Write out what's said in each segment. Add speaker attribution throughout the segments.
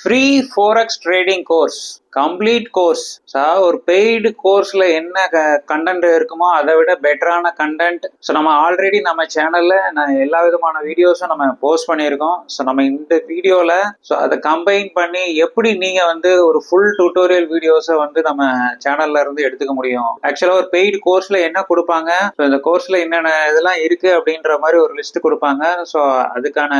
Speaker 1: Free forex trading course complete course so ஒரு paid கோர்ஸில் என்ன க கண்டென்ட் இருக்குமோ அதை விட பெட்டரான கண்டென்ட் ஸோ நம்ம ஆல்ரெடி நம்ம சேனலில் நான் எல்லா விதமான வீடியோஸும் நம்ம போஸ்ட் பண்ணியிருக்கோம். ஸோ நம்ம இந்த வீடியோவில் ஸோ அதை கம்பைன் பண்ணி எப்படி நீங்கள் வந்து ஒரு ஃபுல் டியூட்டோரியல் வீடியோஸை வந்து நம்ம சேனல்ல இருந்து எடுத்துக்க முடியும்? ஆக்சுவலாக ஒரு பெய்டு கோர்ஸில் என்ன கொடுப்பாங்க? ஸோ இந்த கோர்ஸில் என்னென்ன இதெல்லாம் இருக்குது அப்படின்ற மாதிரி ஒரு லிஸ்ட் கொடுப்பாங்க. ஸோ அதுக்கான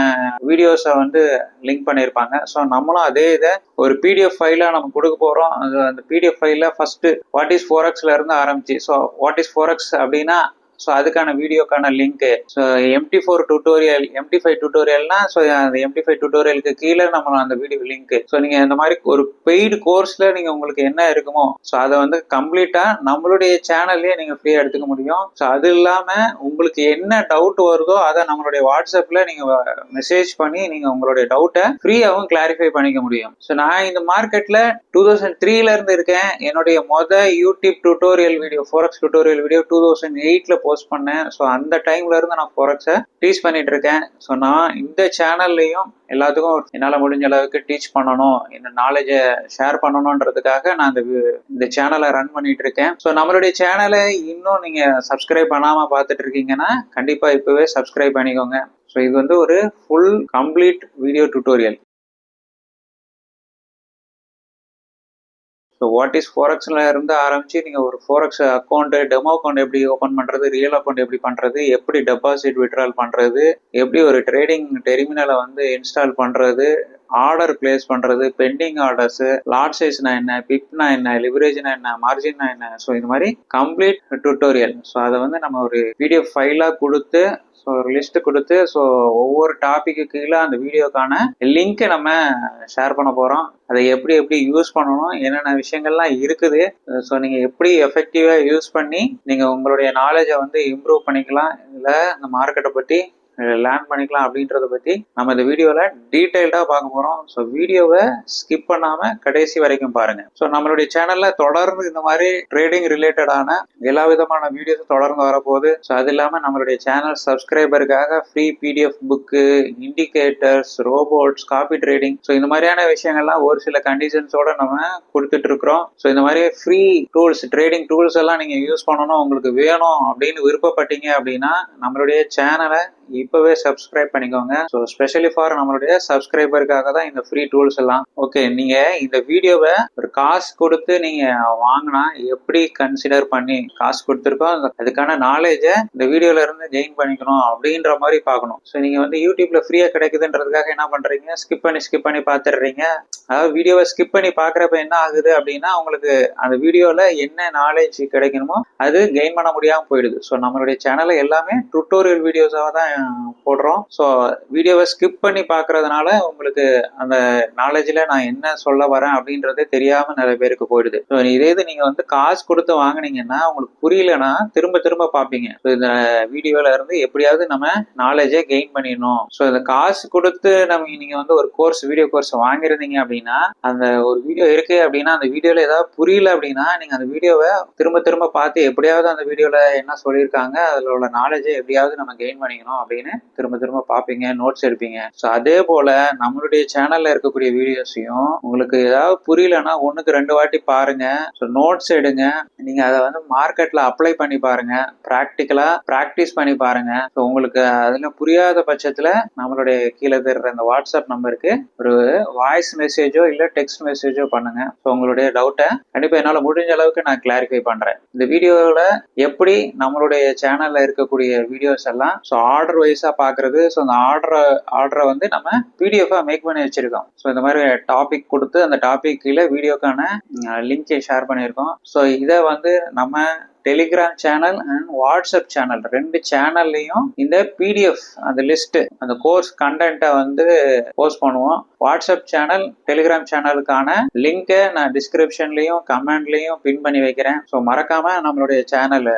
Speaker 1: வீடியோஸை வந்து லிங்க் பண்ணியிருப்பாங்க. ஸோ நம்மளும் அதே இதை ஒரு பிடிஎஃப் ஃபைலாக நம்ம கொடுக்க போகிறோம் அந்த பிடிஎஃப் ஃபைலில் ஃபஸ்ட்டு வாட் இஸ் ஃபோர் எக்ஸில் இருந்து ஆரம்பிச்சு. So what is forex அப்படின்னா ஸோ அதுக்கான வீடியோக்கான link so MT four tutorial MT five டுட்டோரியல்னா so அந்த எம்டி ஃபைவ் டுட்டோரியலுக்கு கீழே நம்ம அந்த வீடியோ லிங்க்கு ஸோ நீங்கள் இந்த மாதிரி ஒரு பெய்டு கோர்ஸில் நீங்கள் உங்களுக்கு என்ன இருக்குமோ ஸோ அதை வந்து கம்ப்ளீட்டாக நம்மளுடைய சேனல்லே நீங்கள் ஃப்ரீயாக எடுத்துக்க முடியும். ஸோ அது இல்லாமல் உங்களுக்கு என்ன டவுட் வருதோ அதை நம்மளுடைய வாட்ஸ்அப்பில் நீங்கள் மெசேஜ் பண்ணி நீங்கள் உங்களுடைய டவுட்டை ஃப்ரீயாகவும் கிளாரிஃபை பண்ணிக்க முடியும். ஸோ நான் இந்த மார்க்கெட்டில் டூ தௌசண்ட் த்ரீல இருந்து இருக்கேன். என்னுடைய மொதல் YouTube tutorial video forex tutorial video two thousand எயிட்டில் போஸ்ட் பண்ணேன். ஸோ அந்த டைம்ல இருந்து நான் ஃபோரக்ஸை டீச் பண்ணிட்டு இருக்கேன். ஸோ நான் இந்த சேனல்லையும் எல்லாத்துக்கும் என்னால் முடிஞ்ச அளவுக்கு டீச் பண்ணணும். இந்த நாலேஜை ஷேர் பண்ணணுன்றதுக்காக நான் இந்த இந்த சேனலை ரன் பண்ணிட்டு இருக்கேன். ஸோ நம்மளுடைய சேனலை இன்னும் நீங்க சப்ஸ்கிரைப் பண்ணாம பார்த்துட்டு இருக்கீங்கன்னா கண்டிப்பா இப்பவே சப்ஸ்கிரைப் பண்ணிக்கோங்க. ஸோ இது வந்து ஒரு full complete video tutorial so what is ஃபோரக்ஸில் இருந்து ஆரம்பித்து நீங்கள் ஒரு ஃபோரக்ஸ் அக்கௌண்ட்டு டெமோ அக்கௌண்ட் எப்படி ஓப்பன் பண்ணுறது ரியல் அக்கௌண்ட் எப்படி பண்ணுறது எப்படி டெபாசிட் விட்ரால் பண்ணுறது எப்படி ஒரு ட்ரேடிங் டெர்மினலை வந்து இன்ஸ்டால் பண்ணுறது ஆர்டர் பிளேஸ் பண்ணுறது பெண்டிங் ஆர்டர்ஸ் லாட் சைஸ்னா என்ன பிப்னா என்ன லிவரேஜ்னா என்ன மார்ஜின்னா என்ன ஸோ இந்த மாதிரி கம்ப்ளீட் டுட்டோரியல் ஸோ அதை வந்து நம்ம ஒரு வீடியோ ஃபைலாக கொடுத்து ஸோ ஒரு லிஸ்ட் கொடுத்து ஸோ ஒவ்வொரு டாப்பிக்கு கீழே அந்த வீடியோக்கான லிங்க்கை நம்ம ஷேர் பண்ண போகிறோம் அதை எப்படி எப்படி யூஸ் பண்ணணும் என்னென்ன விஷயங்கள்லாம் இருக்குது ஸோ நீங்கள் எப்படி எஃபெக்டிவாக யூஸ் பண்ணி நீங்கள் உங்களுடைய நாலேஜை வந்து இம்ப்ரூவ் பண்ணிக்கலாம் இல்லை இந்த மார்க்கெட்டை பற்றி லேர்ன் பண்ணிக்கலாம் அப்படின்றத பற்றி நம்ம இந்த வீடியோவில் டீட்டெயில்டாக பார்க்க போகிறோம் ஸோ வீடியோவை ஸ்கிப் பண்ணாமல் கடைசி வரைக்கும் பாருங்கள் ஸோ நம்மளுடைய சேனலில் தொடர்ந்து இந்த மாதிரி ட்ரேடிங் ரிலேட்டடான எல்லா விதமான வீடியோஸும் தொடர்ந்து வரப்போகுது. ஸோ அது இல்லாமல் நம்மளுடைய channel சப்ஸ்கிரைபருக்காக free PDF book indicators robots copy trading so இந்த மாதிரியான விஷயங்கள்லாம் ஒரு சில கண்டிஷன்ஸோட நம்ம கொடுத்துட்டு இருக்கிறோம். ஸோ இந்த மாதிரி ஃப்ரீ டூல்ஸ் ட்ரேடிங் டூல்ஸ் எல்லாம் நீங்கள் யூஸ் பண்ணணும். உங்களுக்கு வேணும் அப்படின்னு விருப்பப்பட்டீங்க அப்படின்னா நம்மளுடைய சேனலை இப்பவே சப்ஸ்கிரைப் பண்ணிக்கோங்க. ஸோ ஸ்பெஷலி ஃபார் நம்மளுடைய சப்ஸ்கிரைபருக்காக தான் இந்த ஃப்ரீ டூல்ஸ் எல்லாம். ஓகே நீங்க இந்த வீடியோவை ஒரு காசு கொடுத்து நீங்க வாங்கினா எப்படி கன்சிடர் பண்ணி காசு கொடுத்துருக்கோம்? அதுக்கான நாலேஜை இந்த வீடியோல இருந்து கெயின் பண்ணிக்கணும் அப்படின்ற மாதிரி பார்க்கணும். ஸோ நீங்க வந்து யூடியூப்ல ஃப்ரீயா கிடைக்குதுன்றதுக்காக என்ன பண்றீங்க? ஸ்கிப் பண்ணி ஸ்கிப் பண்ணி பார்த்துடுறீங்க. அதாவது வீடியோவை ஸ்கிப் பண்ணி பார்க்குறப்ப என்ன ஆகுது அப்படின்னா உங்களுக்கு அந்த வீடியோவில் என்ன நாலேஜ் கிடைக்கணுமோ அது கெயின் பண்ண முடியாமல் போயிடுது. ஸோ நம்மளுடைய சேனலில் எல்லாமே டுட்டோரியல் வீடியோஸாக தான் போடுறோம். ஸோ வீடியோவை ஸ்கிப் பண்ணி பார்க்கறதுனால உங்களுக்கு அந்த நாலேஜில் நான் என்ன சொல்ல வரேன் அப்படின்றதே தெரியாமல் நிறைய பேருக்கு போயிடுது. ஸோ இதே இது நீங்கள் வந்து காசு கொடுத்து வாங்குனீங்கன்னா உங்களுக்கு புரியலன்னா திரும்ப திரும்ப பார்ப்பீங்க ஸோ இந்த வீடியோவில் இருந்து எப்படியாவது நம்ம நாலேஜை கெயின் பண்ணிடணும். ஸோ இந்த காசு கொடுத்து நம்ம நீங்கள் வந்து ஒரு கோர்ஸ் வீடியோ கோர்ஸ் வாங்கியிருந்தீங்க அப்படின்னா அந்த ஒரு வீடியோ இருக்கு அப்படின்னா அந்த வீடியோவில் ஏதாவது புரியல அப்படின்னா நீங்கள் அந்த வீடியோவை திரும்ப திரும்ப பார்த்து எப்படியாவது அந்த வீடியோவில் என்ன சொல்லியிருக்காங்க அதில் உள்ள நாலேஜை எப்படியாவது நம்ம கெயின் பண்ணிக்கணும் அப்படின்னு திரும்ப திரும்ப பார்ப்பீங்க நோட்ஸ் எடுப்பீங்க. ஸோ அதே போல நம்மளுடைய சேனல்ல இருக்கக்கூடிய வீடியோஸையும் உங்களுக்கு ஏதாவது புரியலன்னா ஒன்றுக்கு ரெண்டு வாட்டி பாருங்க. ஸோ நோட்ஸ் எடுங்க. நீங்க அதை வந்து மார்க்கெட்ல அப்ளை பண்ணி பாருங்க. ப்ராக்டிக்கலா ப்ராக்டிஸ் பண்ணி பாருங்க. ஸோ உங்களுக்கு அதில் புரியாத பட்சத்தில் நம்மளுடைய கீழே தர்ற இந்த வாட்ஸ்அப் நம்பருக்கு ஒரு வாய்ஸ் மெசேஜோ இல்லை டெக்ஸ்ட் மெசேஜோ பண்ணுங்க. ஸோ உங்களுடைய டவுட்டை கண்டிப்பாக என்னால் முடிஞ்ச அளவுக்கு நான் கிளாரிஃபை பண்றேன். இந்த வீடியோவில் எப்படி நம்மளுடைய சேனலில் இருக்கக்கூடிய வீடியோஸ் எல்லாம் ஸோ ஆர்டர் வைஸ் பாக்குறது. ஸோ அந்த ஆர்டரை ஆர்டரை வந்து நம்ம பிடிஎஃபா மேக் பண்ணி வச்சிருக்கோம். ஸோ இந்த மாதிரி டாபிக் கொடுத்து அந்த டாபிக் கீழே வீடியோக்கான லிங்கை ஷேர் பண்ணியிருக்கோம். ஸோ இதை வந்து நம்ம Telegram channel and WhatsApp channel ரெண்டு சேனல்லையும் இந்த பிடிஎஃப் அந்த லிஸ்ட் அந்த கோர்ஸ் கண்டென்ட்டை வந்து போஸ்ட் பண்ணுவோம். வாட்ஸ்அப் சேனல் டெலிகிராம் சேனலுக்கான லிங்கை நான் டிஸ்கிரிப்ஷன்லையும் கமெண்ட்லையும் பின் பண்ணி வைக்கிறேன். ஸோ மறக்காம நம்மளுடைய சேனல்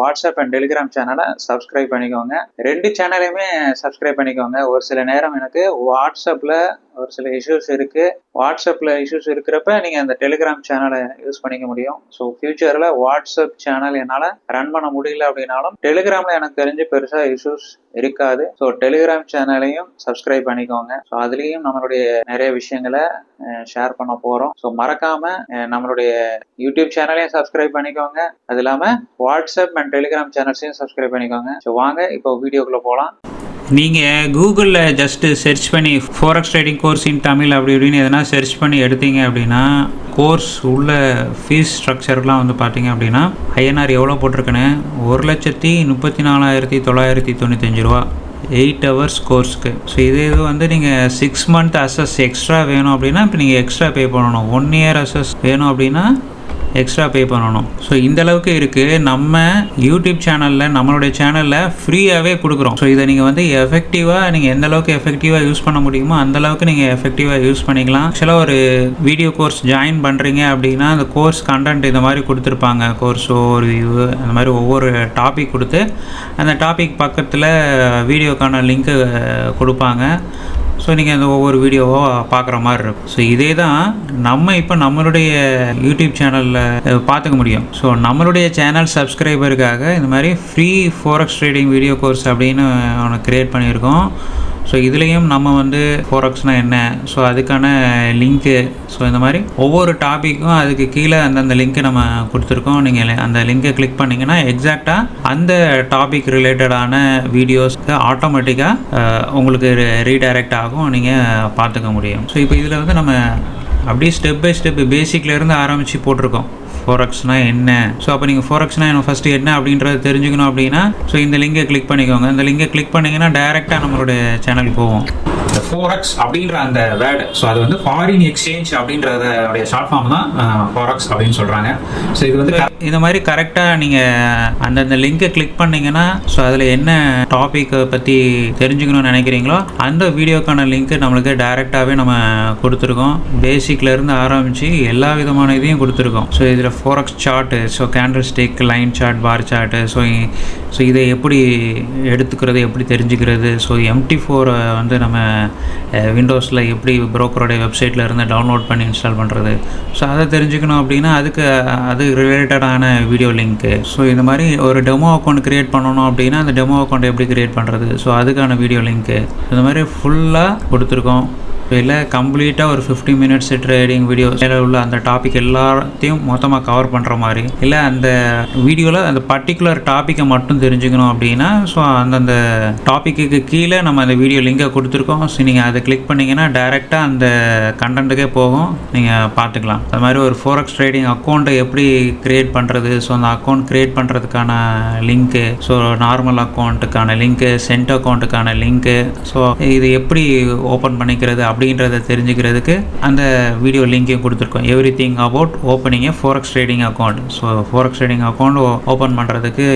Speaker 1: வாட்ஸ்அப் அண்ட் டெலிகிராம் சேனலை சப்ஸ்கிரைப் பண்ணிக்கோங்க. ரெண்டு சேனலையுமே சப்ஸ்கிரைப் பண்ணிக்கோங்க. ஒரு சில நேரம் எனக்கு வாட்ஸ்அப்பில் ஒரு சில இஷ்யூஸ் இருக்கு. வாட்ஸ்அப்பில் இஷ்யூஸ் இருக்கிறப்ப நீங்கள் அந்த டெலிகிராம் சேனலை யூஸ் பண்ணிக்க முடியும். ஸோ ஃபியூச்சரில் வாட்ஸ்அப் சேனல் என்னால் ரன் பண்ண முடியல அப்படின்னாலும் டெலிகிராமில் எனக்கு தெரிஞ்சு பெருசாக இஷ்யூஸ் இருக்காது. ஸோ டெலிகிராம் சேனலையும் சப்ஸ்கிரைப் பண்ணிக்கோங்க. ஸோ அதுலேயும் நம்மளுடைய நிறைய விஷயங்களை ஷேர் பண்ண போகிறோம் ஸோ மறக்காமல் நம்மளுடைய யூடியூப் சேனலையும் சப்ஸ்கிரைப் பண்ணிக்கோங்க. அது இல்லாமல் வாட்ஸ்அப் அண்ட் டெலிகிராம் சேனல்ஸையும் சப்ஸ்கிரைப் பண்ணிக்கோங்க. ஸோ வாங்க இப்போ வீடியோக்குள்ளே போகலாம்
Speaker 2: நீங்கள் கூகுளில் ஜஸ்ட்டு சர்ச் பண்ணி forex trading course in Tamil அப்படி இப்படின்னு எதனா சர்ச் பண்ணி எடுத்தீங்க அப்படின்னா கோர்ஸ் உள்ள ஃபீஸ் ஸ்ட்ரக்சர்லாம் வந்து பார்த்தீங்க அப்படின்னா ஐஎன்ஆர் எவ்வளோ போட்டிருக்குன்னு? ஒரு லட்சத்தி முப்பத்தி நாலாயிரத்தி தொள்ளாயிரத்தி தொண்ணூத்தஞ்சு ரூபா. எயிட் ஹவர்ஸ் கோர்ஸ்க்கு ஸோ இதே இது வந்து நீங்கள் சிக்ஸ் மந்த் அசஸ் எக்ஸ்ட்ரா வேணும் அப்படின்னா இப்போ நீங்கள் எக்ஸ்ட்ரா பே பண்ணணும். ஒன் இயர் அசஸ் வேணும் அப்படின்னா எக்ஸ்ட்ரா பே பண்ணணும். ஸோ இந்த அளவுக்கு இருக்குது நம்ம யூடியூப் சேனலில் நம்மளுடைய சேனலில் ஃப்ரீயாகவே கொடுக்குறோம். ஸோ இதை நீங்கள் வந்து எஃபெக்டிவாக நீங்கள் எந்த அளவுக்கு எஃபெக்டிவாக யூஸ் பண்ண முடியுமோ அந்த அளவுக்கு நீங்கள் எஃபெக்டிவாக யூஸ் பண்ணிக்கலாம். ஆக்சுவலாக ஒரு வீடியோ கோர்ஸ் ஜாயின் பண்ணுறீங்க அப்படின்னா அந்த கோர்ஸ் கண்டென்ட் இந்த மாதிரி கொடுத்துருப்பாங்க. கோர்ஸோ ஒரு வியூ அந்த மாதிரி ஒவ்வொரு டாபிக் கொடுத்து அந்த டாபிக் பக்கத்தில் வீடியோக்கான லிங்க்கு கொடுப்பாங்க. ஸோ நீங்கள் அந்த ஒவ்வொரு வீடியோவோ பார்க்குற மாதிரி இருக்கும். ஸோ இதே தான் நம்ம இப்போ நம்மளுடைய யூடியூப் சேனலில் பார்த்துக்க முடியும். ஸோ நம்மளுடைய சேனல் சப்ஸ்கிரைபருக்காக இந்த மாதிரி free forex trading video course அப்படின்னு ஒன்று க்ரியேட் பண்ணியிருக்கோம். ஸோ இதுலேயும் நம்ம வந்து ஃபோரக்ஸ்னால் என்ன? ஸோ அதுக்கான லிங்க்கு ஸோ இந்த மாதிரி ஒவ்வொரு டாப்பிக்கும் அதுக்கு கீழே அந்தந்த லிங்க்கை நம்ம கொடுத்துருக்கோம். நீங்கள் அந்த லிங்க்கை கிளிக் பண்ணிங்கன்னா எக்ஸாக்டாக அந்த டாபிக் ரிலேட்டடான வீடியோஸ்க்கு ஆட்டோமேட்டிக்காக உங்களுக்கு ரீடைரக்ட் ஆகும். நீங்கள் பார்த்துக்க முடியும். ஸோ இப்போ இதில் வந்து நம்ம அப்படியே ஸ்டெப் பை ஸ்டெப் பேசிக்லேருந்து ஆரம்பித்து போட்டிருக்கோம். ஃபோரக்ஸ்னா என்ன? ஸோ அப்போ நீங்கள் ஃபோரக்ஸ்னா என்ன? ஃபஸ்ட்டு என்ன அப்படின்றத தெரிஞ்சுக்கணும் அப்படின்னா ஸோ இந்த லிங்கை கிளிக் பண்ணிக்கோங்க. இந்த லிங்கை கிளிக் பண்ணிங்கன்னா டைரெக்டாக நம்மளுடைய சேனல் போவோம் இந்த ஃபோரக்ஸ் அப்படின்ற அந்த வேர்டு ஸோ அது வந்து ஃபாரின் எக்ஸ்சேஞ்ச் அப்படின்றதோடைய ஷார்ட் ஃபார்ம் தான் ஃபாரக்ஸ் அப்படின்னு சொல்கிறாங்க ஸோ இது வந்து இந்த மாதிரி கரெக்டாக நீங்கள் அந்தந்த லிங்கை கிளிக் பண்ணீங்கன்னா ஸோ அதில் என்ன டாப்பிக்கை பற்றி தெரிஞ்சுக்கணும்னு நினைக்கிறீங்களோ அந்த வீடியோக்கான லிங்க்கு நம்மளுக்கு டைரெக்டாகவே நம்ம கொடுத்துருக்கோம். பேசிக்லேருந்து ஆரம்பித்து எல்லா விதமான இதையும் கொடுத்துருக்கோம். ஸோ இதில் forex chart so candlestick line chart bar chart so so இதை எப்படி எடுத்துக்கிறது எப்படி தெரிஞ்சுக்கிறது ஸோ எம்டி ஃபோரை வந்து நம்ம விண்டோஸில் எப்படி ப்ரோக்கரோடைய வெப்சைட்டில் இருந்து டவுன்லோட் பண்ணி இன்ஸ்டால் பண்ணுறது ஸோ அதை தெரிஞ்சுக்கணும் அப்படின்னா அதுக்கு அது ரிலேட்டடான வீடியோ லிங்க்கு ஸோ இந்த மாதிரி ஒரு டெமோ அக்கௌண்ட் க்ரியேட் பண்ணணும் அப்படின்னா அந்த டெமோ அக்கௌண்ட் எப்படி க்ரியேட் பண்ணுறது ஸோ அதுக்கான வீடியோ லிங்க்கு இந்த மாதிரி ஃபுல்லாக கொடுத்துருக்கோம். இல்லை கம்ப்ளீட்டாக ஒரு ஃபிஃப்டி மினிட்ஸ் ட்ரேடிங் வீடியோ உள்ள அந்த டாபிக் எல்லாத்தையும் மொத்தமாக கவர் பண்ணுற மாதிரி. இல்லை அந்த வீடியோவில் அந்த பர்டிகுலர் டாப்பிக்கை மட்டும் தெரிஞ்சுக்கணும் அப்படின்னா ஸோ அந்தந்த டாப்பிக்கு கீழே நம்ம அந்த வீடியோ லிங்கை கொடுத்துருக்கோம். ஸோ நீங்கள் அதை கிளிக் பண்ணிங்கன்னா டேரெக்டாக அந்த கண்டென்ட்டுக்கே போகும். நீங்கள் பார்த்துக்கலாம். அது மாதிரி ஒரு ஃபோரக்ஸ் ட்ரேடிங் அக்கௌண்ட்டை எப்படி க்ரியேட் பண்ணுறது ஸோ அந்த அக்கௌண்ட் க்ரியேட் பண்ணுறதுக்கான லிங்க்கு ஸோ நார்மல் அக்கௌண்ட்டுக்கான லிங்க்கு சென்ட் அக்கௌண்ட்டுக்கான லிங்க்கு ஸோ இது எப்படி ஓப்பன் பண்ணிக்கிறது? அப்படி அப்படின்றத தெரிஞ்சுக்கிறதுக்கு அந்த வீடியோ லிங்க்கையும் கொடுத்துருக்கோம். Everything about opening forex trading account so forex trading account open பண்ணுறதுக்கு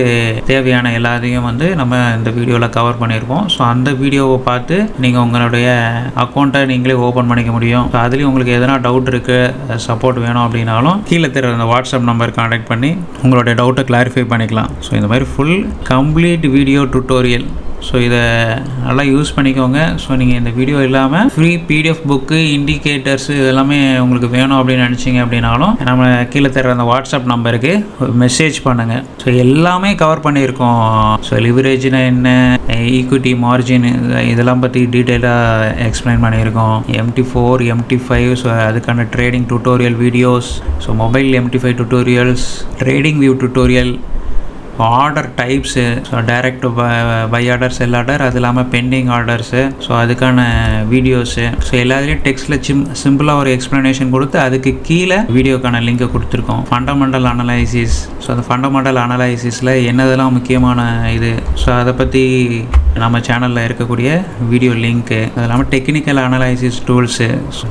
Speaker 2: தேவையான எல்லாத்தையும் வந்து நம்ம இந்த வீடியோவில் கவர் பண்ணியிருக்கோம். ஸோ அந்த வீடியோவை பார்த்து நீங்கள் உங்களுடைய அக்கௌண்ட்டை நீங்களே ஓப்பன் பண்ணிக்க முடியும். ஸோ அதுலேயும் உங்களுக்கு எதனா டவுட் இருக்குது சப்போர்ட் வேணும் அப்படின்னாலும் கீழே தெரிய அந்த வாட்ஸ்அப் நம்பர் கான்டாக்ட் பண்ணி உங்களுடைய டவுட்டை கிளாரிஃபை பண்ணிக்கலாம். ஸோ இந்த மாதிரி full complete video tutorial so இதை நல்லா யூஸ் பண்ணிக்கோங்க. ஸோ நீங்கள் இந்த வீடியோ இல்லாமல் ஃப்ரீ பிடிஎஃப் புக்கு இண்டிகேட்டர்ஸ் இதெல்லாமே உங்களுக்கு வேணும் அப்படின்னு நினச்சிங்க அப்படின்னாலும் நம்ம கீழே தர அந்த வாட்ஸ்அப் நம்பருக்கு மெசேஜ் பண்ணுங்கள் ஸோ எல்லாமே கவர் பண்ணியிருக்கோம். ஸோ லிவரேஜ்னா என்ன ஈக்விட்டி மார்ஜின் இதெல்லாம் பற்றி டீட்டெயிலாக எக்ஸ்பிளைன் பண்ணியிருக்கோம். MT four MT five so அதுக்கான trading tutorial videos so mobile MT five tutorials trading view tutorial order types so direct buy order sell order அது இல்லாமல் பெண்டிங் ஆர்டர்ஸு ஸோ அதுக்கான videos so எல்லாத்துலேயும் டெக்ஸ்ட்டில் சிம் சிம்பிளாக ஒரு explanation கொடுத்து அதுக்கு கீழே வீடியோக்கான லிங்கை கொடுத்துருக்கோம். ஃபண்டமெண்டல் அனலைசிஸ் ஸோ அந்த ஃபண்டமெண்டல் அனலைசிஸில் என்னதெல்லாம் முக்கியமான இது ஸோ அதை பற்றி நம்ம சேனலில் இருக்கக்கூடிய வீடியோ லிங்க்கு அது இல்லாமல் டெக்னிக்கல் அனலைசிஸ் டூல்ஸு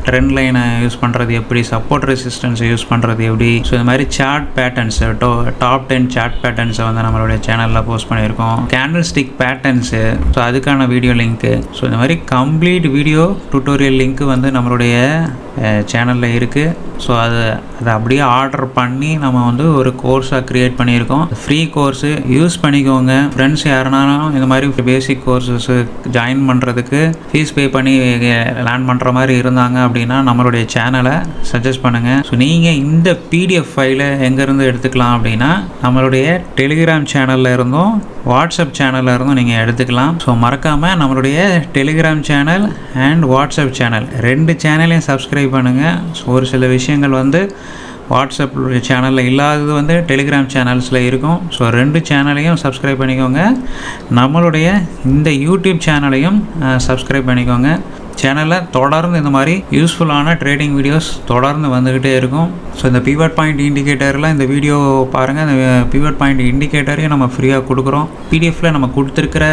Speaker 2: ட்ரெண்ட் லைனை யூஸ் பண்ணுறது எப்படி சப்போர்ட் ரெசிஸ்டன்ஸை யூஸ் பண்ணுறது எப்படி. ஸோ இந்த மாதிரி சார்ட் பேட்டர்ன்ஸு டோ டாப் டென் சார்ட் பேட்டர்ன்ஸை வந்து நம்மளுடைய சேனலில் போஸ்ட் பண்ணியிருக்கோம். கேண்டில் ஸ்டிக் பேட்டர்ன்ஸு ஸோ அதுக்கான வீடியோ லிங்க்கு ஸோ இந்த மாதிரி கம்ப்ளீட் வீடியோ டுட்டோரியல் லிங்க்கு வந்து நம்மளுடைய சேனலில் இருக்குது ஸோ அதை அதை அப்படியே ஆர்டர் பண்ணி நம்ம வந்து ஒரு கோர்ஸாக க்ரியேட் பண்ணியிருக்கோம். ஃப்ரீ கோர்ஸு யூஸ் பண்ணிக்கோங்க. ஃப்ரெண்ட்ஸ் யாருனாலும் இந்த மாதிரி பேசிக் கோர்சஸ் ஜாயின் பண்ணுறதுக்கு ஃபீஸ் பே பண்ணி லேர்ன் பண்ணுற மாதிரி இருந்தாங்க அப்படின்னா நம்மளுடைய சேனலை சஜஸ்ட் பண்ணுங்கள் ஸோ நீங்கள் இந்த பிடிஎஃப் ஃபைலை எங்கேருந்து எடுத்துக்கலாம் அப்படின்னா நம்மளுடைய டெலிகிராம் சேனலில் இருந்தும் வாட்ஸ்அப் சேனலில் இருந்தும் நீங்கள் எடுத்துக்கலாம். ஸோ மறக்காமல் நம்மளுடைய Telegram channel and WhatsApp channel ரெண்டு சேனலையும் சப்ஸ்கிரைப் பண்ணுங்கள் ஸோ ஒரு சில விஷயங்கள் வந்து வாட்ஸ்அப் சேனலில் இல்லாதது வந்து டெலிகிராம் சேனல்ஸில் இருக்கும். ஸோ ரெண்டு சேனலையும் சப்ஸ்கிரைப் பண்ணிக்கோங்க. நம்மளுடைய இந்த யூடியூப் சேனலையும் சப்ஸ்கிரைப் பண்ணிக்கோங்க. சேனலில் தொடர்ந்து இந்த மாதிரி யூஸ்ஃபுல்லான ட்ரேடிங் வீடியோஸ் தொடர்ந்து வந்துக்கிட்டே இருக்கும். ஸோ இந்த பிவட் பாயிண்ட் இண்டிகேட்டரில் இந்த வீடியோ பாருங்கள் இந்த பிவட் பாயிண்ட் இண்டிகேட்டரையும் நம்ம ஃப்ரீயாக கொடுக்குறோம். பிடிஎஃப்பில் நம்ம கொடுத்துருக்கிற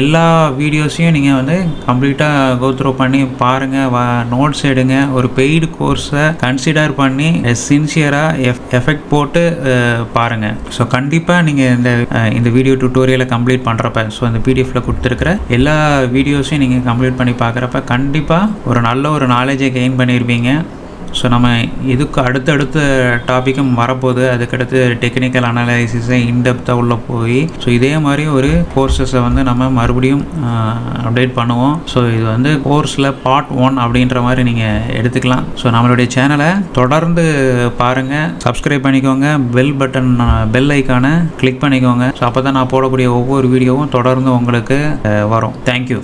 Speaker 2: எல்லா வீடியோஸையும் நீங்கள் வந்து கம்ப்ளீட்டாக கோத்ரோ பண்ணி பாருங்கள் நோட்ஸ் எடுங்க. ஒரு பெய்டு கோர்ஸை கன்சிடர் பண்ணி சின்சியராக எஃப் எஃபெக்ட் போட்டு பாருங்கள் ஸோ கண்டிப்பாக நீங்கள் இந்த இந்த வீடியோ டுட்டோரியலை கம்ப்ளீட் பண்ணுறப்ப ஸோ இந்த பிடிஎஃப்பில் கொடுத்துருக்கிற எல்லா வீடியோஸையும் நீங்கள் கம்ப்ளீட் பண்ணி பார்க்குறப்ப கண்டிப்பாக கண்டிப்பாக ஒரு நல்ல ஒரு நாலேஜை கெயின் பண்ணியிருப்பீங்க ஸோ நம்ம இதுக்கு அடுத்தடுத்த டாப்பிக்கும் வரப்போகுது. அதுக்கடுத்து டெக்னிக்கல் அனாலிசிஸை இன்டெப்த்தாக உள்ளே போய் ஸோ இதே மாதிரி ஒரு கோர்சஸை வந்து நம்ம மறுபடியும் அப்டேட் பண்ணுவோம். ஸோ இது வந்து கோர்ஸில் பார்ட் ஒன் அப்படின்ற மாதிரி நீங்கள் எடுத்துக்கலாம். ஸோ நம்மளுடைய சேனலை தொடர்ந்து பாருங்கள் சப்ஸ்கிரைப் பண்ணிக்கோங்க. பெல் பட்டன் பெல் ஐக்கானை கிளிக் பண்ணிக்கோங்க. ஸோ அப்போ தான் நான் போடக்கூடிய ஒவ்வொரு வீடியோவும் தொடர்ந்து உங்களுக்கு வரும். தேங்க்யூ